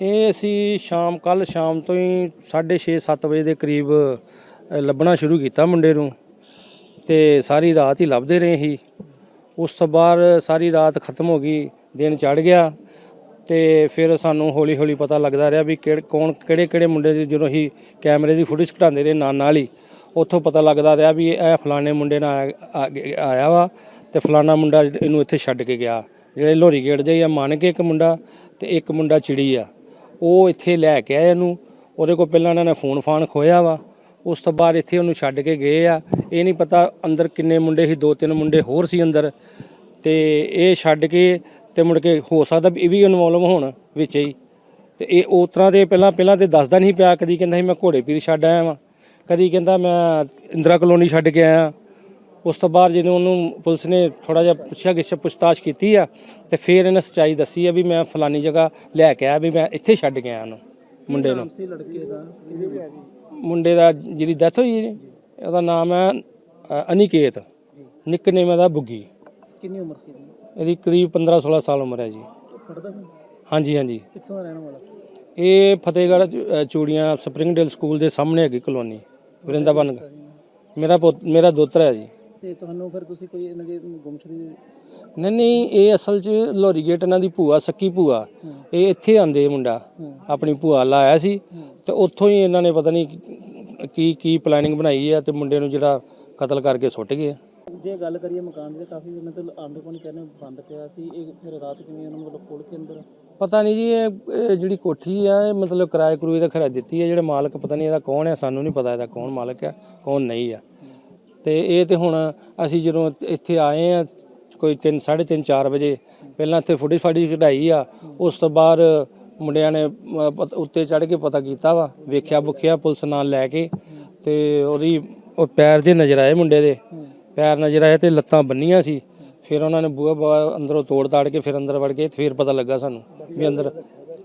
ਇਹ ਅਸੀਂ ਸ਼ਾਮ ਕੱਲ ਸ਼ਾਮ ਤੋਂ ਹੀ 6:30 7 ਵਜੇ ਦੇ ਕਰੀਬ ਲੱਭਣਾ ਸ਼ੁਰੂ ਕੀਤਾ ਮੁੰਡੇ ਨੂੰ। ਤੇ ਸਾਰੀ ਰਾਤ ਹੀ ਲੱਭਦੇ ਰਹੇ ਸੀ। ਉਸ ਤੋਂ ਬਾਅਦ ਸਾਰੀ ਰਾਤ ਖਤਮ ਹੋ ਗਈ, ਦਿਨ ਚੜ ਗਿਆ। ਤੇ ਫਿਰ ਸਾਨੂੰ ਹੌਲੀ ਹੌਲੀ ਪਤਾ ਲੱਗਦਾ ਰਿਹਾ ਵੀ ਕਿਹੜੇ, ਕੌਣ ਕਿਹੜੇ ਕਿਹੜੇ ਮੁੰਡੇ ਦੀ ਜਦੋਂ ਅਸੀਂ ਕੈਮਰੇ ਦੀ ਫੁਟੇਜ ਘਟਾਉਂਦੇ ਰਹੇ ਨਾਲ ਨਾਲ ਹੀ। ਉੱਥੋਂ ਪਤਾ ਲੱਗਦਾ ਰਿਹਾ ਵੀ ਇਹ ਫਲਾਣੇ ਮੁੰਡੇ ਨਾਲ ਆ- ਆਇਆ ਵਾ ਤੇ ਫਲਾਣਾ ਮੁੰਡਾ ਇਹਨੂੰ ਇੱਥੇ ਛੱਡ ਕੇ ਗਿਆ। ਜਿਹੜੇ ਲੋਰੀ ਗੇਟ ਦੇ ਆ, ਮੰਨ ਕੇ ਇੱਕ ਮੁੰਡਾ ਤੇ ਇੱਕ ਮੁੰਡਾ ਚਿੜੀ ਆ। ਉਹ ਇੱਥੇ ਲੈ ਕੇ ਆਏ ਇਹਨੂੰ ਉਹਦੇ ਕੋਲ ਪਹਿਲਾਂ ਇਹਨਾਂ ਨੇ ਫੋਨ ਫਾਨ ਖੋਇਆ ਵਾ। ਉਸ ਤੋਂ ਬਾਅਦ ਇੱਥੇ ਉਹਨੂੰ ਛੱਡ ਕੇ ਗਏ ਆ। ਇਹ ਨਹੀਂ ਪਤਾ ਅੰਦਰ ਕਿੰਨੇ ਮੁੰਡੇ ਸੀ, ਦੋ ਤਿੰਨ ਮੁੰਡੇ ਹੋਰ ਸੀ ਅੰਦਰ। ਤੇ ਇਹ ਛੱਡ ਕੇ ਤੇ ਮੁੜ ਕੇ ਹੋ ਸਕਦਾ ਇਹ ਵੀ ਇਨਵੋਲਵ ਹੋਣ ਵਿੱਚ ਹੀ। ਤੇ ਇਹ ਉਸ ਤਰ੍ਹਾਂ ਦੇ ਪਹਿਲਾਂ ਪਹਿਲਾਂ ਤੇ ਦੱਸਦਾ ਨਹੀਂ ਪਿਆ। ਕਦੀ ਕਹਿੰਦਾ ਸੀ, ਮੈਂ ਘੋੜੇ ਪੀਰ ਛੱਡ ਆਇਆ ਵਾਂ। ਕਦੀ ਕਹਿੰਦਾ, ਮੈਂ ਇੰਦਰਾ ਕਲੋਨੀ ਛੱਡ ਕੇ ਆਇਆ। ਉਸ ਤੋਂ ਬਾਅਦ ਜਦੋਂ ਉਹਨੂੰ ਪੁਲਿਸ ਨੇ ਥੋੜਾ ਜਿਹਾ ਪੁੱਛਿਆ ਗਿੱਛ ਪੁੱਛਤਾਛ ਕੀਤੀ ਆ ਤੇ ਫਿਰ ਇਹਨੇ ਸੱਚਾਈ ਦੱਸੀ ਆ ਵੀ ਮੈਂ ਫਲਾਨੀ ਜਗ੍ਹਾ ਲੈ ਕੇ ਆਇਆ ਵੀ ਮੈਂ ਇੱਥੇ ਛੱਡ ਕੇ ਆਇਆ ਉਹਨੂੰ ਮੁੰਡੇ ਨੂੰ। ਸੀ ਲੜਕੇ ਦਾ? ਮੁੰਡੇ ਦਾ ਜਿਹਦੀ ਡੈਥ ਹੋਈ ਜੀ ਉਹਦਾ ਨਾਮ ਹੈ ਅਨਿਕੇਤ। ਨਿਕਨੇਮ ਦਾ ਬੁੱਗੀ। ਕਿੰਨੀ ਉਮਰ ਸੀ ਇਹਦੀ? ਕਰੀਬ 15 16 ਸਾਲ ਉਮਰ ਹੈ ਜੀ। ਉਹ ਪੜਦਾ ਸੀ? ਹਾਂਜੀ ਹਾਂਜੀ। ਕਿੱਥੋਂ ਦਾ ਰਹਿਣ ਵਾਲਾ ਸੀ? ਇਹ ਫਤਿਹਗੜ੍ਹ ਚੂੜੀਆਂ ਸਪਰਿੰਗਡੇਲ ਸਕੂਲ ਦੇ ਸਾਹਮਣੇ ਹੈਗੀ ਕਲੋਨੀ ਵਰਿੰਦਾਵਨ। ਮੇਰਾ ਮੇਰਾ ਦੋਤਰਾ ਹੈ ਜੀ। ਤੇ ਤੁਹਾਨੂੰ ਫਿਰ ਤੁਸੀਂ ਕੋਈ ਇਹਨਾਂ ਦੀ ਗੁੰਮਸ਼ੁਦੀ ਨਹੀਂ ਨਹੀਂ ਇਹ ਅਸਲ 'ਚ ਲੋਰੀ ਗੇਟ ਇਹਨਾਂ ਦੀ ਭੂਆ ਸੱਕੀ ਭੂਆ। ਇਹ ਇੱਥੇ ਆਂਦੇ ਮੁੰਡਾ। ਆਪਣੀ ਭੂਆ ਲਾਇਆ ਸੀ। ਤੇ ਉੱਥੋਂ ਹੀ ਇਹਨਾਂ ਨੇ ਪਤਾ ਨਹੀਂ ਕੀ ਕੀ ਪਲੈਨਿੰਗ ਬਣਾਈ ਹੈ ਤੇ ਮੁੰਡੇ ਨੂੰ ਜਿਹੜਾ ਕਤਲ ਕਰਕੇ ਸੁੱਟ ਗਏ। ਜੇ ਗੱਲ ਕਰੀਏ ਮਕਾਨ ਦੀ ਕਾਫੀ ਦਿਨਾਂ ਤੋਂ ਆਂਡੇ ਕੋਲ ਕਹਿੰਦੇ ਬੰਦ ਪਿਆ ਸੀ। ਇਹ ਫਿਰ ਰਾਤ ਕਿਵੇਂ ਉਹਨਾਂ ਮਤਲਬ ਖੋਲ ਕੇ ਅੰਦਰ? ਪਤਾ ਨਹੀਂ ਜੀ ਇਹ ਇਹ ਜਿਹੜੀ ਕੋਠੀ ਆ ਇਹ ਮਤਲਬ ਕਿਰਾਏ ਕਰੂਏ ਦਾ ਖਰਾ ਦਿੱਤੀ ਹੈ ਜਿਹੜੇ ਮਾਲਕ ਪਤਾ ਨਹੀਂ ਇਹਦਾ ਕੌਣ ਹੈ ਸਾਨੂੰ ਨਹੀਂ ਪਤਾ ਇਹਦਾ ਕੌਣ ਮਾਲਕ ਹੈ ਕੌਣ ਨਹੀਂ ਆ। ਤੇ ਇਹ ਤੇ ਹੁਣ ਅਸੀਂ ਜਦੋਂ ਇੱਥੇ ਆਏ ਆ ਕੋਈ 3 3:30 4 ਵਜੇ ਪਹਿਲਾਂ ਇੱਥੇ ਫੁੱਟੀ ਫਾੜੀ ਕਢਾਈ ਆ ਉਸ ਤੋਂ ਬਾਅਦ ਮੁੰਡਿਆਂ ਨੇ ਉੱਤੇ ਚੜ੍ਹ ਕੇ ਪਤਾ ਕੀਤਾ ਵਾ ਵੇਖਿਆ ਬੁੱਖਿਆ ਪੁਲਿਸ ਨਾਲ ਲੈ ਕੇ ਤੇ ਉਹਦੀ ਉਹ ਪੈਰ ਦੇ ਨਜ਼ਰ ਆਏ ਮੁੰਡੇ ਦੇ। ਪੈਰ ਨਜ਼ਰ ਆਏ ਤੇ ਲੱਤਾਂ ਬੰਨੀਆਂ ਸੀ। ਫਿਰ ਉਹਨਾਂ ਨੇ ਬੂਹਾ ਅੰਦਰੋਂ ਤੋੜ ਤਾੜ ਕੇ ਫਿਰ ਅੰਦਰ ਵੜ ਗਏ ਫਿਰ ਪਤਾ ਲੱਗਾ ਸਾਨੂੰ ਵੀ ਅੰਦਰ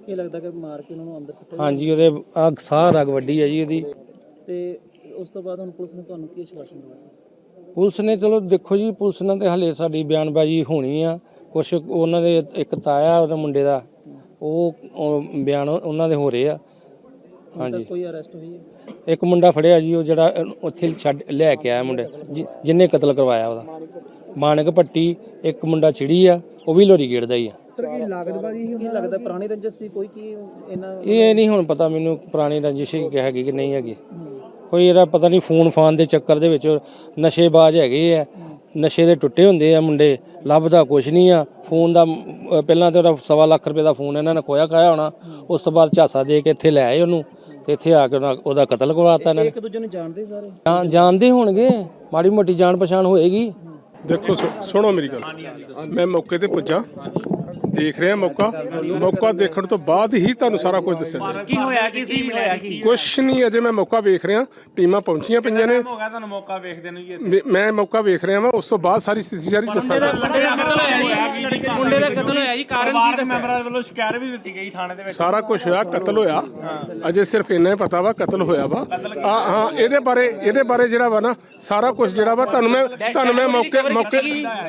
ਇਹ ਲੱਗਦਾ ਕਿ ਮਾਰ ਕੇ ਉਹਨਾਂ ਨੂੰ ਅੰਦਰ ਸੁੱਟਿਆ ਹਾਂਜੀ ਉਹਦੇ ਆ ਸਾਹ ਰਗ ਵੱਡੀ ਹੈ ਜੀ ਇਹਦੀ ਤੇ ਉਸ ਤੋਂ ਬਾਅਦ ਹੁਣ ਪੁਲਿਸ ਨੇ ਤੁਹਾਨੂੰ ਕੀ ਆਸ਼ਵਾਸਨ ਦਿੱਤਾ? ਪੁਲਿਸ ਨੇ ਚਲੋ ਦੇਖੋ ਜੀ ਪੁਲਿਸ ਨਾਲ ਤੇ ਹਲੇ ਸਾਡੀ ਬਿਆਨਬਾਜ਼ੀ ਹੋਣੀ ਆ। ਕੁਛ ਉਹਨਾਂ ਦੇ ਇੱਕ ਤਾਇਆ ਉਹਦੇ ਮੁੰਡੇ ਦਾ ਉਹ ਬਿਆਨ ਉਹਨਾਂ ਦੇ ਹੋ ਰਹੇ ਆ। ਹਾਂਜੀ। ਕੋਈ ਅਰੈਸਟ ਹੋਈ ਹੈ? ਇੱਕ ਮੁੰਡਾ ਫੜਿਆ ਜੀ ਉਹ ਜਿਹੜਾ ਉੱਥੇ ਛੱਡ ਲੈ ਕੇ ਆਇਆ ਮੁੰਡੇ ਜਿ- ਜਿਹਨੇ ਕਤਲ ਕਰਵਾਇਆ ਉਹਦਾ। ਮਾਨਕ ਭੱਟੀ ਇੱਕ ਮੁੰਡਾ ਚਿੜੀ ਆ ਉਹ ਵੀ ਲੋਰੀ ਗੇੜ ਦਾ ਹੀ ਆ। ਸਰ ਕੀ ਲਾਗਤਬਾਜੀ ਕੀ ਲੱਗਦਾ ਪੁਰਾਣੀ ਰੰਜਿਸ਼ ਸੀ ਕੋਈ ਕੀ ਇਹਨਾਂ ਇਹ ਨਹੀਂ ਹੁਣ ਪਤਾ ਮੈਨੂੰ ਪੁਰਾਣੀ ਰੰਜਿਸ਼ ਹੀ ਹੈਗੀ ਕਿ ਨਹੀਂ ਹੈਗੀ। ਕੋਈ ਇਹਦਾ ਪਤਾ ਨਹੀਂ ਫੋਨ ਫਾਨ ਦੇ ਚੱਕਰ ਦੇ ਵਿੱਚ ਨਸ਼ੇਬਾਜ਼ ਹੈਗੇ ਆ ਨਸ਼ੇ ਦੇ ਟੁੱਟੇ ਹੁੰਦੇ ਆ ਮੁੰਡੇ ਲੱਭਦਾ ਕੁਛ ਨਹੀਂ ਆ। ਫੋਨ ਦਾ ਪਹਿਲਾਂ ਤੇ ਉਹਦਾ ਸਵਾ ਲੱਖ ਰੁਪਏ ਦਾ ਫੋਨ ਇਹਨਾਂ ਨੇ ਖੋਇਆ ਖਾਇਆ ਹੋਣਾ ਉਸ ਤੋਂ ਬਾਅਦ ਝਾਸਾ ਦੇ ਕੇ ਇੱਥੇ ਲੈ ਆਏ ਉਹਨੂੰ ਤੇ ਇੱਥੇ ਆ ਕੇ ਉਹਨਾਂ- ਉਹਦਾ ਕਤਲ ਕਰਵਾਤਾ ਇਹਨਾਂ ਨੇ। ਇੱਕ ਦੂਜੇ ਨੂੰ ਜਾਣਦੇ ਸਾਰੇ? ਜਾਣ- ਜਾਣਦੇ ਹੋਣਗੇ ਮਾੜੀ ਮੋਟੀ ਜਾਣ ਪਛਾਣ ਹੋਏਗੀ। ਦੇਖੋ ਸੁਣੋ ਮੇਰੀ ਗੱਲ। ਮੈਂ ਮੌਕੇ ਤੇ ਪੁੱਜਾ। ਦੇਖ ਰਿਹਾ ਮੌਕਾ। ਮੌਕਾ ਦੇਖਣ ਤੋਂ ਬਾਅਦ ਹੀ ਤੁਹਾਨੂੰ ਸਾਰਾ ਕੁਝ ਦੱਸਿਆ ਜਾਏਗਾ। ਕੀ ਹੋਇਆ ਕੀ ਸੀ ਮਿਲਿਆ ਕੀ? ਕੁਛ ਨਹੀਂ ਅਜੇ ਮੈਂ ਮੌਕਾ ਵੇਖ ਰਿਹਾ। ਟੀਮਾਂ ਪਹੁੰਚੀਆਂ ਪਈਆਂ ਨੇ। ਹੋ ਗਿਆ ਤੁਹਾਨੂੰ ਮੌਕਾ ਵੇਖਦੇ ਨੂੰ ਜੀ ਮੈਂ- ਮੈਂ ਮੌਕਾ ਵੇਖ ਰਿਹਾ ਵਾਂ। ਉਸ ਤੋਂ ਬਾਅਦ ਸਾਰੀ ਸਥਿਤੀ ਸਾਰੀ ਦੱਸਾਂਗਾ। ਮੁੰਡੇ ਦਾ ਕਤਲ ਹੋਇਆ ਜੀ। ਮੁੰਡੇ ਦਾ ਕਤਲ ਹੋਇਆ ਜੀ। ਕਾਰਨ ਕੀ ਦੱਸਿਆ? ਮੈਂਬਰਾਂ ਵੱਲੋਂ ਸ਼ਿਕਾਇਤ ਵੀ ਦਿੱਤੀ ਗਈ ਥਾਣੇ ਦੇ ਵਿੱਚ। ਸਾਰਾ ਕੁਝ ਹੋਇਆ ਕਤਲ ਹੋਇਆ। ਅਜੇ ਸਿਰਫ ਇੰਨਾ ਹੀ ਪਤਾ ਵਾ ਕਤਲ ਹੋਇਆ ਵਾ। ਆ ਹਾਂ ਇਹਦੇ ਬਾਰੇ ਇਹਦੇ ਬਾਰੇ ਜਿਹੜਾ ਵਾ ਨਾ ਸਾਰਾ ਕੁਝ ਜਿਹੜਾ ਵਾ ਤੁਹਾਨੂੰ ਮੈਂ ਤੁਹਾਨੂੰ ਮੈਂ ਮੌਕੇ ਮੌਕੇ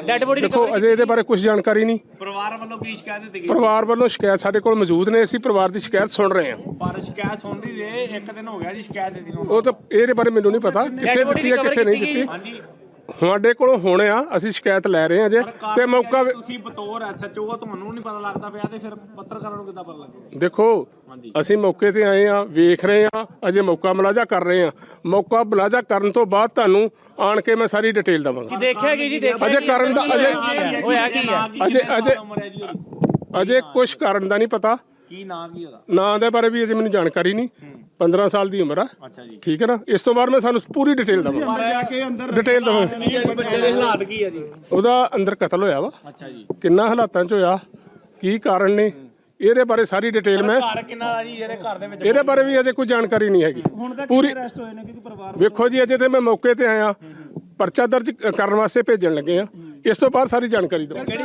ਡੈਡ ਬੋਡੀ ਦੇਖੋ ਅਜੇ ਇਹਦੇ ਬਾਰੇ ਕੁਝ ਜਾਣਕਾਰੀ ਨਹੀਂ। ਪਰਿਵਾਰ ਵੱਲੋਂ ਕੀ ਸ਼ਿਕਾਇਤ ਦਿੱਤੀ ਗਈ? ਪਰਿਵਾਰ ਵੱਲੋਂ ਸ਼ਿਕਾਇਤ ਸਾਡੇ ਕੋਲ ਮੌਜੂਦ ਨੇ ਅਸੀਂ ਪਰਿਵਾਰ ਦੀ ਸ਼ਿਕਾਇਤ ਸੁਣ ਰਹੇ ਹਾਂ। ਪਰ ਸ਼ਿਕਾਇਤ ਸੁਣ ਰਹੀ ਜੇ ਇੱਕ ਦਿਨ ਹੋ ਗਿਆ ਜੀ ਸ਼ਿਕਾਇਤ ਦਿੱਤੀ ਨੂੰ। ਉਹ ਤਾਂ ਇਹਦੇ ਬਾਰੇ ਮੈਨੂੰ ਨਹੀਂ ਪਤਾ ਕਿੱਥੇ ਦਿੱਤੀ ਹੈ ਕਿੱਥੇ ਨਹੀਂ ਦਿੱਤੀ। ਹਾਂਜੀ। ਸਾਡੇ ਕੋਲੋਂ ਹੁਣ ਆ ਅਸੀਂ ਸ਼ਿਕਾਇਤ ਲੈ ਰਹੇ ਹਾਂ ਜੇ ਤੇ ਮੌਕਾ ਵੀ- ਤੁਸੀਂ ਬਤੌਰ ਐਸਐਚਓ ਆ ਤੁਹਾਨੂੰ ਨਹੀਂ ਪਤਾ ਲੱਗਦਾ ਪਿਆ ਤੇ ਫਿਰ ਪੱਤਰਕਾਰਾਂ ਨੂੰ ਕਿੱਦਾਂ ਪਤਾ ਲੱਗੇਗਾ? ਦੇਖੋ ਅਸੀਂ ਮੌਕੇ ਤੇ ਆਏ ਆ ਵੇਖ ਰਹੇ ਆ ਅਜੇ ਮੌਕਾ ਮੁਲਾਜ਼ਾ ਕਰ ਰਹੇ ਆ ਮੌਕਾ ਮੁਲਾਜ਼ਾ ਕਰਨ ਤੋਂ ਬਾਅਦ ਤੁਹਾਨੂੰ ਆਣ ਕੇ ਮੈਂ ਸਾਰੀ ਡਿਟੇਲ ਦਵਾਂਗਾ। ਦੇਖਿਆ ਕੀ ਜੀ? ਦੇਖਿਆ ਅਜੇ ਕਰਨ ਦਾ ਅਜੇ ਹੋਇਆ ਕੀ ਆ ਅਜੇ ਅਜੇ ਹੈ? ਅਜੇ ਕੁਝ ਕਾਰਨ ਦਾ ਨਹੀਂ ਪਤਾ। ਕੀ ਨਾਮ ਕੀ ਉਹਦਾ? ਨਾਂ ਦੇ ਬਾਰੇ ਵੀ ਅਜੇ ਮੈਨੂੰ ਜਾਣਕਾਰੀ ਨਹੀਂ। 15 ਸਾਲ ਦੀ ਉਮਰ ਆ। ਅੱਛਾ ਜੀ। ਠੀਕ ਹੈ ਨਾ? ਇਸ ਤੋਂ ਬਾਅਦ ਮੈਂ ਸਾਨੂੰ ਪੂਰੀ ਡਿਟੇਲ ਦਵਾਂਗਾ ਜਾ ਕੇ ਅੰਦਰ ਡਿਟੇਲ ਦਵਾਂਗਾ ਬੱਚੇ ਦੇ ਹਾਲਾਤ ਕੀ ਆ ਜੀ? ਉਹਦਾ ਅੰਦਰ ਕਤਲ ਹੋਇਆ ਵਾ। ਅੱਛਾ ਜੀ। ਕਿੰਨਾ ਹਾਲਾਤਾਂ 'ਚ ਹੋਇਆ? ਕੀ ਕਾਰਨ ਨੇ? ਇਹਦੇ ਬਾਰੇ ਸਾਰੀ ਡਿਟੇਲ ਮੈਂ ਘਰ ਕਿੰਨਾ ਦਾ ਜੀ ਜਿਹੜੇ ਘਰ ਦੇ ਵਿੱਚ ਇਹਦੇ ਬਾਰੇ ਵੀ ਅਜੇ ਕੋਈ ਜਾਣਕਾਰੀ ਨਹੀਂ ਹੈਗੀ। ਪੂਰੀ ਅਰੈਸਟ ਹੋਏ ਨੇ? ਕਿਉਂਕਿ ਪਰਿਵਾਰ ਵੇਖੋ ਜੀ ਅਜੇ ਤੇ ਮੈਂ ਮੌਕੇ ਤੇ ਆਇਆ। ਪਰਚਾ ਦਰਜ ਕਰਨ ਵਾਸਤੇ ਭੇਜਣ ਲੱਗੇ ਆ। ਇਸ ਤੋਂ ਬਾਅਦ ਸਾਰੀ ਜਾਣਕਾਰੀ ਦਵਾਂਗਾ।